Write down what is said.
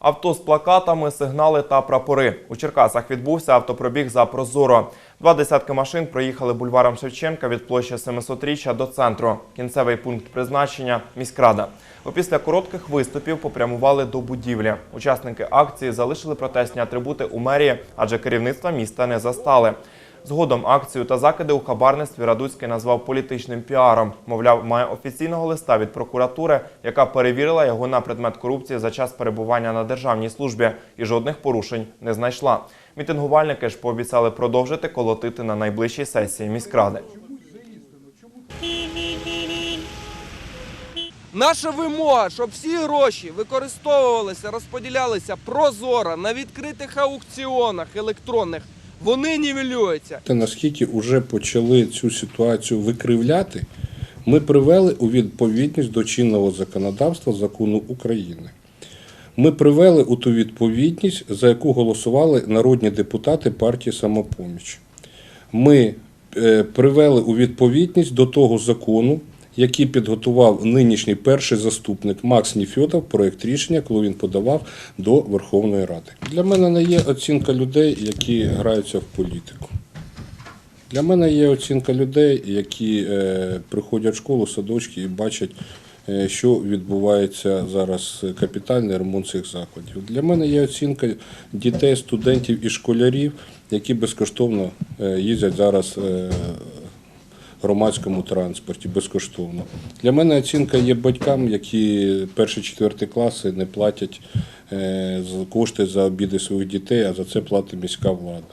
Авто з плакатами, сигнали та прапори. У Черкасах відбувся автопробіг за Прозоро. Два десятки машин проїхали бульваром Шевченка від площі 700-річчя до центру. Кінцевий пункт призначення – міськрада. Опісля коротких виступів попрямували до будівлі. Учасники акції залишили протестні атрибути у мерії, адже керівництва міста не застали. Згодом акцію та закиди у хабарництві Радуцький назвав політичним піаром. Мовляв, має офіційного листа від прокуратури, яка перевірила його на предмет корупції за час перебування на державній службі і жодних порушень не знайшла. Мітингувальники ж пообіцяли продовжити колотити на найближчій сесії міськради. Наша вимога, щоб всі гроші використовувалися, розподілялися прозоро на відкритих аукціонах електронних. Вони нівелюються. Та наскільки вже почали цю ситуацію викривляти, ми привели у відповідність до чинного законодавства закону України. Ми привели у ту відповідність, за яку голосували народні депутати партії Самопоміч. Ми е, привели у відповідність до того закону, який підготував нинішній перший заступник Макс Ніфьотов, проєкт рішення, коли він подавав до Верховної Ради. Для мене не є оцінка людей, які граються в політику. Для мене є оцінка людей, які е, приходять в школу, садочки і бачать, е, що відбувається зараз е, капітальний ремонт цих закладів. Для мене є оцінка дітей, студентів і школярів, які безкоштовно їздять зараз громадському транспорті безкоштовно. Для мене оцінка є батькам, які перші четверті класи не платять е, кошти за обіди своїх дітей, а за це платить міська влада.